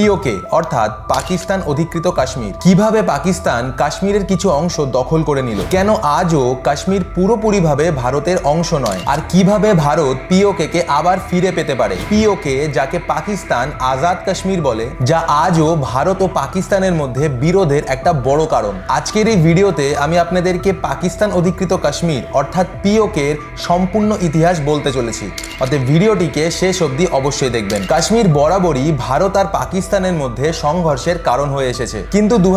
পিওকে, অর্থাৎ পাকিস্তান অধিকৃত কাশ্মীর। কীভাবে পাকিস্তান কাশ্মীরের কিছু অংশ দখল করে নিল? কেন আজও কাশ্মীর পুরোপুরিভাবে ভারতের অংশ নয়? আর কীভাবে ভারত পিওকে কে আবার ফিরে পেতে পারে? পিওকে যাকে পাকিস্তান আজাদ কাশ্মীর বলে, যা আজও ভারত ও পাকিস্তানের মধ্যে বিরোধের একটা বড় কারণ। আজকের এই ভিডিওতে আমি আপনাদেরকে পাকিস্তান অধিকৃত কাশ্মীর, অর্থাৎ পিওকের সম্পূর্ণ ইতিহাস বলতে চলেছি। অতএব ভিডিওটিকে শেষ অবধি অবশ্যই দেখবেন। কাশ্মীর বরাবরই ভারত আর পাকিস্তানের মধ্যে সংঘর্ষের কারণ হয়ে এসেছে। কিন্তু দু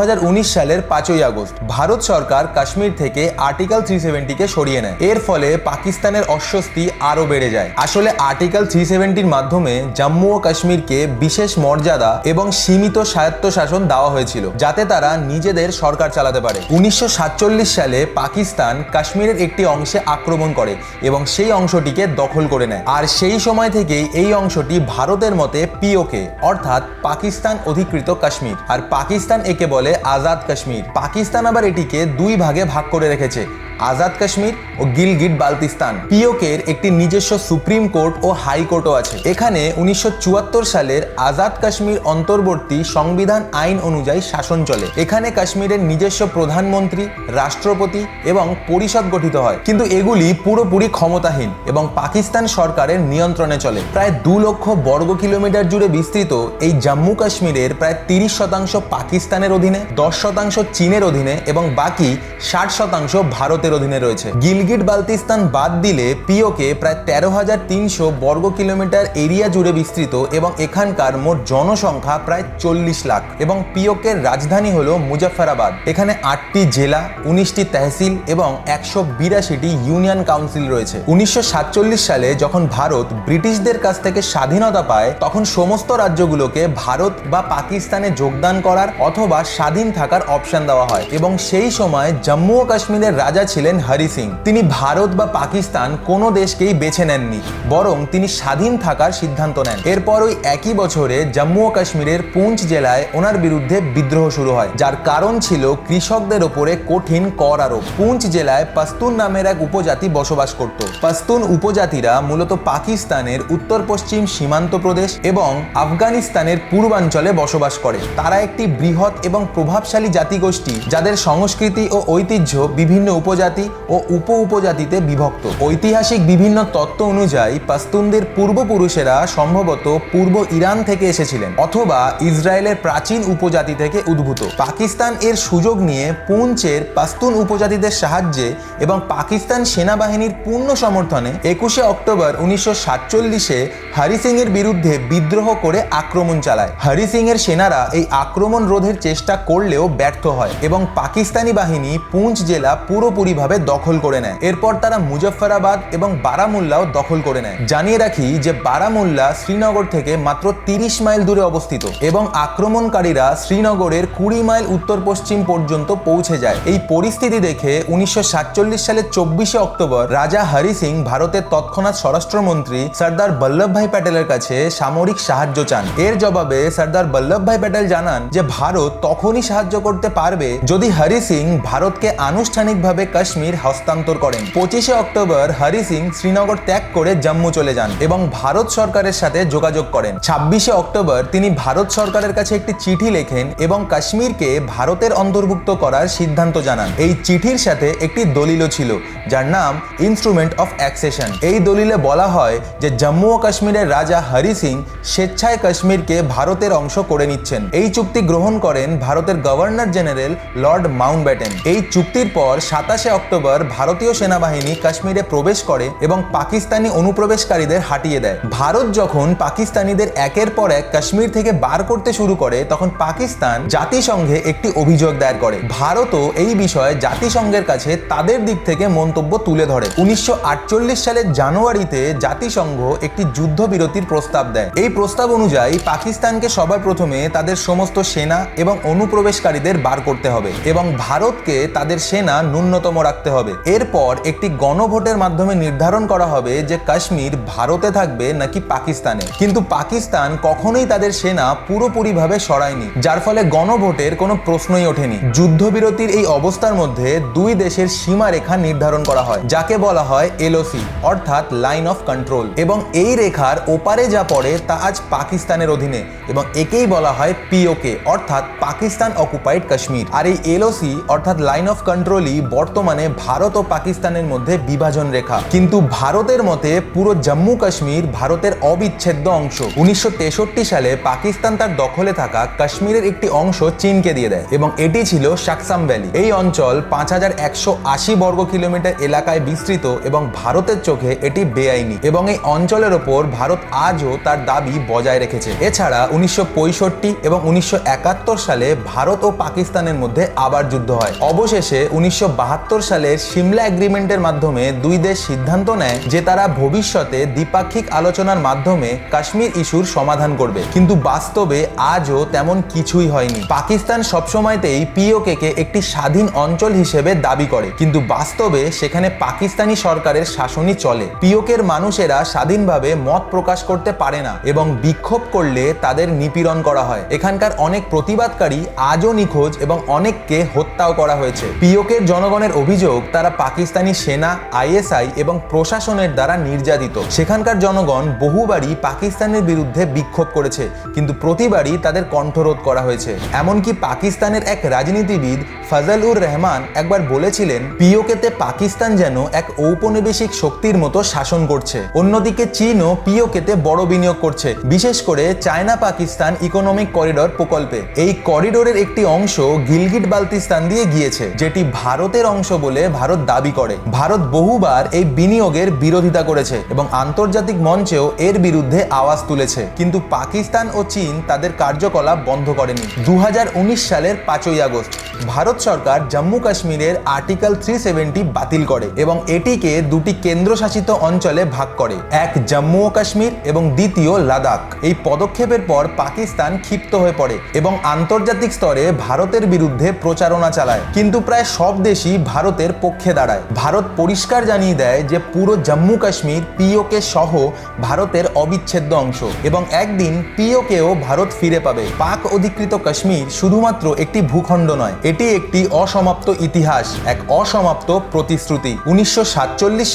সালের পাঁচই আগস্ট, ভারত সরকার কাশ্মীর থেকে আর্টিকেল থ্রি সেভেন্টিকে সরিয়ে নেয়। এর ফলে পাকিস্তানের অস্বস্তি আরও বেড়ে যায়। আসলে আর্টিকেল থ্রি সেভেন্টির মাধ্যমে জম্মু ও কাশ্মীরকে বিশেষ মর্যাদা এবং সীমিত স্বায়ত্তশাসন দেওয়া হয়েছিল, যাতে তারা নিজেদের সরকার চালাতে পারে। উনিশশো সাতচল্লিশ সালে পাকিস্তান কাশ্মীরের একটি অংশে আক্রমণ করে এবং সেই অংশটিকে দখল করে নেয়। আর সেই সময় থেকেই এই অংশটি ভারতের মতে পিওকে, অর্থাৎ পাকিস্তান অধিকৃত কাশ্মীর। আর পাকিস্তান একে বলে আজাদ কাশ্মীর। পাকিস্তান আবার এটিকে দুই ভাগে ভাগ করে রেখেছে। আজাদ কাশ্মীর ও গিলগিট বালতিস্তান। পিওকের একটি নিজস্ব সুপ্রিম কোর্ট ও হাইকোর্টও আছে। এখানে উনিশশো চুয়াত্তর সালের আজাদ কাশ্মীর অন্তর্বর্তী সংবিধান আইন অনুযায়ী শাসন চলে। এখানে কাশ্মীরের নিজস্ব প্রধানমন্ত্রী, রাষ্ট্রপতি এবং পরিষদ গঠিত হয়। কিন্তু এগুলি পুরোপুরি ক্ষমতাহীন এবং পাকিস্তান সরকারের নিয়ন্ত্রণে চলে। প্রায় দু লক্ষ বর্গ কিলোমিটার জুড়ে বিস্তৃত এই জম্মু কাশ্মীরের প্রায় তিরিশ শতাংশ পাকিস্তানের অধীনে, দশ শতাংশ চীনের অধীনে এবং বাকি ষাট শতাংশ ভারতের অধীনে রয়েছে। গিলগিট বালতিস্তান বাদ দিলে পিওকে প্রায় তেরো হাজার তিনশো বর্গ কিলোমিটার এরিয়া জুড়ে বিস্তৃত এবং এখানকার মোট জনসংখ্যা প্রায় চল্লিশ লাখ এবং পিওকের রাজধানী হল মুজাফফরাবাদ। এখানে আটটি জেলা, উনিশটি তহসিল এবং একশো বিরাশিটি ইউনিয়ন কাউন্সিল রয়েছে। উনিশশো সাতচল্লিশ সালে যখন ভারত ব্রিটিশদের কাছ থেকে স্বাধীনতা পায়, তখন সমস্ত রাজ্যগুলোকে ভারত বা পাকিস্তানে যোগদান করার অথবা স্বাধীন থাকার অপশন দেওয়া হয় এবং সেই সময় জম্মু ও কাশ্মীরের রাজা ছিলেন হরি সিং। তিনি ভারত বা পাকিস্তান কোনো দেশকেই বেছে নেননি, বরং তিনি স্বাধীন থাকার সিদ্ধান্ত নেন। এরপর ওই একই বছরে জম্মু ও কাশ্মীরের পুঞ্চ জেলায় ওনার বিরুদ্ধে বিদ্রোহ শুরু হয়, যার কারণ ছিল কৃষকদের ওপরে কঠিন কর আরোপ। পুঞ্চ জেলায় পাস্তুন নামের এক উপজাতি বসবাস করত। পাস্তুন উপজাতিরা মূলত পাকিস্তানের উত্তর পশ্চিম সীমান্ত প্রদেশ এবং আফগানিস্তানের পূর্বাঞ্চলে বসবাস করে। তারা একটি বৃহৎ এবং প্রভাবশালী জাতিগোষ্ঠী, যাদের সংস্কৃতি ও ঐতিহ্য বিভিন্ন উপজাতি ও উপ উপজাতিতে বিভক্ত। ঐতিহাসিক বিভিন্ন তত্ত্ব অনুযায়ী পাস্তুনদের পূর্বপুরুষেরা সম্ভবত পূর্ব ইরান থেকে এসেছিলেন অথবা ইসরায়েলের প্রাচীন উপজাতি থেকে উদ্ভূত। পাকিস্তান এর সুযোগ নিয়ে পুঞ্চের পাস্তুন উপজাতিদের সাহায্যে এবং পাকিস্তান সেনাবাহিনীর পূর্ণ সমর্থনে একুশে অক্টোবর উনিশশো সাতচল্লিশে হরি সিং এর বিরুদ্ধে বিদ্রোহ করে আক্রমণ চালায়। হরি সিং এর সেনারা এই আক্রমণ রোধের চেষ্টা করলেও ব্যর্থ হয় এবং পাকিস্তানি বাহিনী পুঞ্চ জেলা পুরোপুরিভাবে দখল করে নেয়। এরপর তারা মুজফফরাবাদ এবং বারামুল্লাও দখল করে নেয়। জানিয়ে রাখি যে বারামুল্লা শ্রীনগর থেকে মাত্র তিরিশ মাইল দূরে অবস্থিত এবং আক্রমণকারীরা শ্রীনগরের কুড়ি মাইল উত্তর পশ্চিম পর্যন্ত পৌঁছে যায়। এই পরিস্থিতি দেখে উনিশশো সাতচল্লিশ সালের চব্বিশে অক্টোবর রাজা হরি সিং ভারতের তৎক্ষণাৎ স্বরাষ্ট্রমন্ত্রী সর্দার বল্লভভাই প্যাটেলের কাছে সামরিক সাহায্য চান। এর জবাবে সর্দার বল্লভভাই প্যাটেল জানান যে, ভারত তখনই সাহায্য করতে পারবে যদি হরি সিং ভারতকে আনুষ্ঠানিকভাবে কাশ্মীর হস্তান্তর করেন। পঁচিশে অক্টোবর হরি সিং শ্রীনগর ত্যাগ করে জম্মু চলে যান এবং ভারত সরকারের সাথে যোগাযোগ করেন। ছাব্বিশে অক্টোবর তিনি ভারত সরকারের কাছে একটি চিঠি লেখেন এবং কাশ্মীরকে ভারতের অন্তর্ভুক্ত করার সিদ্ধান্ত জানান। এই চিঠির সাথে একটি দলিলও ছিল, যার নাম ইনস্ট্রুমেন্ট অফ অ্যাক্সেশন এই দলিলে বলা হয় যে জম্মু ও কাশ্মীরের রাজা হরি সিং স্বেচ্ছায় কাশ্মীরকে ভারতের অংশ করে নিচ্ছেন। এই চুক্তি গ্রহণ করেন ভারতের গভর্নর জেনারেল লর্ড মাউন্টব্যাটেন। এই চুক্তির পর সাতাশে অক্টোবর ভারতীয় সেনাবাহিনী কাশ্মীরে প্রবেশ করে এবং পাকিস্তানি অনুপ্রবেশকারীদের হাঁটিয়ে দেয়। ভারত যখন পাকিস্তানিদের একের পর এক কাশ্মীর থেকে বার করতে শুরু করে, তখন পাকিস্তান জাতিসংঘে একটি অভিযোগ দায়ের করে। ভারতও এই বিষয়ে জাতিসংঘের কাছে তাদের দিক থেকে মন্তব্য তুলে ধরে। উনিশশো আটচল্লিশ সালের জানুয়ারিতে জাতিসংঘ একটি যুদ্ধবিরতির প্রস্তাব দেয়। এই প্রস্তাব অনুযায়ী পাকিস্তানকে সবার প্রথমে তাদের সমস্ত সেনা এবং অনুপ্রবেশকারীদের বার করতে হবে এবং ভারতকে তাদের সেনা ন্যূনতম রাখতে হবে। এরপর একটি গণভোটের মাধ্যমে নির্ধারণ করা হবে যে কাশ্মীর ভারতে থাকবে নাকি পাকিস্তানে। কিন্তু পাকিস্তান কখনোই তাদের সেনা পুরোপুরিভাবে সরায়নি, যার ফলে গণভোটের কোনো প্রশ্নই ওঠেনি। যুদ্ধবিরতির এই অবস্থার মধ্যে দুই দেশের সীমারেখা নির্ধারণ করা হয়, যাকে বলা হয় এলওসি, অর্থাৎ লাইন অফ কন্ট্রোল। এবং এই রেখার ওপারে যা পড়ে তা আজ পাকিস্তানের অধীনে, এবং একেই বলা হয় পিওকে, অর্থাৎ পাকিস্তান অকুপাইড কাশ্মীর। আর এই এলওসি, অর্থাৎ লাইন অফ কন্ট্রোলই বর্তমানে ভারত ও পাকিস্তানের মধ্যে বিভাজন রেখা। কিন্তু ভারতের মতে পুরো জম্মু কাশ্মীর ভারতের অবিচ্ছেদ্য অংশ। উনিশশো তেষট্টি সালে পাকিস্তান তার দখলে থাকা কাশ্মীরের একটি অংশ চীনকে দিয়ে দেয় এবং এটি ছিল শাকসাম ভ্যালি। এই অঞ্চল পাঁচ হাজার একশো আশি বর্গ কিলোমিটার এলাকায় বিস্তৃত এবং ভারতের চোখে এটি বেআইনি। এবং এই অঞ্চলের ওপর ভারত আজও তার দাবি বজায় রেখেছে। এছাড়া উনিশশো পঁয়ষট্টি এবং উনিশশো একাত্তর সালে ভারত ও পাকিস্তানের মধ্যে আবার যুদ্ধ হয়। অবশেষে উনিশশো বাহাত্তর সালের সিমলা এগ্রিমেন্টের মাধ্যমে দুই দেশ সিদ্ধান্ত নেয় যে তারা ভবিষ্যতে দ্বিপাক্ষিক আলোচনার মাধ্যমে কাশ্মীর ইস্যুর সমাধান করবে। কিন্তু বাস্তবে আজও তেমন কিছুই হয়নি। পাকিস্তান সবসময়তেই পিওকে কে একটি স্বাধীন অঞ্চল হিসেবে দাবি করে। কিন্তু বাস্তবে সেখানে পাকিস্তানি সরকারের শাসনই চলে। পিওকের মানুষেরা স্বাধীনভাবে মত প্রকাশ করতে পারে না এবং বিক্ষোভ করলে তাদের নিপীড়ন করা হয়। এখানকার অনেক প্রতিবাদকারী আজও নিখোঁজ এবং অনেককে হত্যাও করা হয়েছে। পিওকের জনগণের অভিযোগ, তারা পাকিস্তানি সেনা, আইএসআই এবং প্রশাসনের দ্বারা নির্যাতিত। সেখানকার জনগণ বহুবারই পাকিস্তানের বিরুদ্ধে বিক্ষোভ করেছে, কিন্তু প্রতিবারই তাদের কণ্ঠরোধ করা হয়েছে। এমনকি পাকিস্তানের এক রাজনীতিবিদ, ফজলুর রহমান, একবার বলেছিলেন, পিওকেতে পাকিস্তান যেন এক ঔপনিবেশিক শক্তির মতো শাসন করছে। অন্যদিকে চীনও পিওকেতে বড় বিনিয়োগ করছে, বিশেষ করে চায়না পাকিস্তান ইকোনমিক করিডর প্রকল্পে। এই করিডোরের একটি অংশ গিলগিট বালতিস্তান দিয়ে গিয়েছে, যেটি ভারতের অংশ বলে ভারত দাবি করে। ভারত বহুবার এই বিনিয়োগের বিরোধিতা করেছে এবং আন্তর্জাতিক মঞ্চেও এর বিরুদ্ধে আওয়াজ তুলেছে। কিন্তু পাকিস্তান ও চীন তাদের কার্যকলাপ বন্ধ করেনি। দু সালের পাঁচই আগস্ট, ভারত সরকার জম্মু কাশ্মীরের আর্টিকেল থ্রি বাতিল করে এবং এটিকে দুটি কেন্দ্রশাসিত অঞ্চলে ভাগ করে, এক জম্মু ও কাশ্মীর এবং দ্বিতীয় লাদাখ। এই পদক্ষেপের পর পাকিস্তান ক্ষিপ্ত হয়ে পড়ে এবং আন্তর্জাতিক স্তরে ভারতের বিরুদ্ধে প্রচারণা চালায়। কিন্তু প্রায় সব দেশই ভারতের পক্ষে দাঁড়ায়। ভারত পরিষ্কার জানিয়ে দেয় যে, পুরো জম্মু কাশ্মীর পিওকে সহ ভারতের অবিচ্ছেদ্য অংশ এবং একদিন পিওকেও ভারত ফিরে পাবে। পাক অধিকৃত কাশ্মীর শুধুমাত্র একটি ভূখণ্ড নয়, এটি একটি অসমাপ্ত ইতিহাস, এক অসমাপ্ত প্রতিশ্রুতি। উনিশশো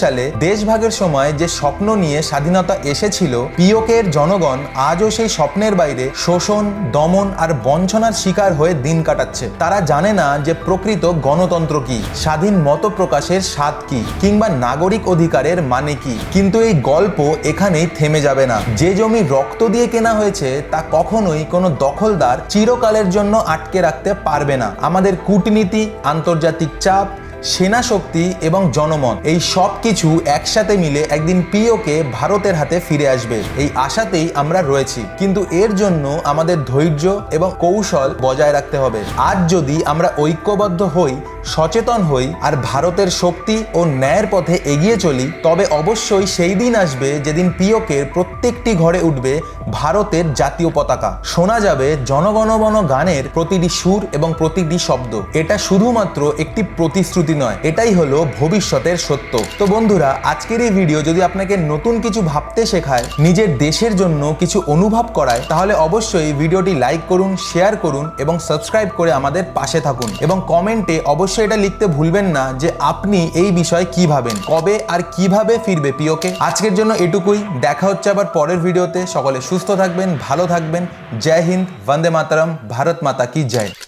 সালে দেশভাগের সময় যে স্বপ্ন নিয়ে স্বাধীনতা এসেছিল, পিওকের জনগণ আজও সেই স্বপ্নের বাইরে শোষণ, দমন আর বঞ্চনার শিকার হয়ে দিন কাটাচ্ছে। তারা জানে না যে প্রকৃত গণতন্ত্র কি। স্বাধীন মত প্রকাশের স্বাদ কি কিংবা নাগরিক অধিকারের মানে কি? কিন্তু এই গল্প এখানেই থেমে যাবে না। যে জমি রক্ত দিয়ে কেনা হয়েছে, তা কখনোই কোনো দখলদার চিরকালের জন্য আটকে রাখতে পারবে না। আমাদের কূটনীতি, আন্তর্জাতিক চাপ সেনা শক্তি এবং জনমত, এই সব কিছু একসাথে মিলে একদিন পিওকে ভারতের হাতে ফিরে আসবে। এই আশাতেই আমরা রয়েছি। কিন্তু এর জন্য আমাদের ধৈর্য এবং কৌশল বজায় রাখতে হবে। আজ যদি আমরা ঐক্যবদ্ধ হই সচেতন হই আর ভারতের শক্তি ও ন্যায়ের পথে এগিয়ে চলি, তবে অবশ্যই সেই দিন আসবে যেদিন পিওকের প্রত্যেকটি ঘরে উঠবে ভারতের জাতীয় পতাকা। শোনা যাবে জনগণমন গানের প্রতিটি সুর এবং প্রতিটি শব্দ। এটা শুধুমাত্র একটি প্রতিশ্রুতি নয়, এটাই হলো ভবিষ্যতের সত্য। তো বন্ধুরা, আজকের এই ভিডিও যদি আপনাকে নতুন কিছু ভাবতে শেখায়, নিজের দেশের জন্য কিছু অনুভব করায়, তাহলে অবশ্যই ভিডিওটি লাইক করুন শেয়ার করুন এবং সাবস্ক্রাইব করে আমাদের পাশে থাকুন। এবং কমেন্টে অবশ্যই এটা লিখতে ভুলবেন না যে আপনি এই বিষয়ে কি ভাবেন, কবে আর কীভাবে ফিরবে পিওকে। আজকের জন্য এটুকুই, দেখা হচ্ছে আবার পরের ভিডিওতে। সকলে সুস্থ থাকবেন, ভালো থাকবেন। জয় হিন্দ, বন্দে মাতারাম, ভারত মাতা কি জয়।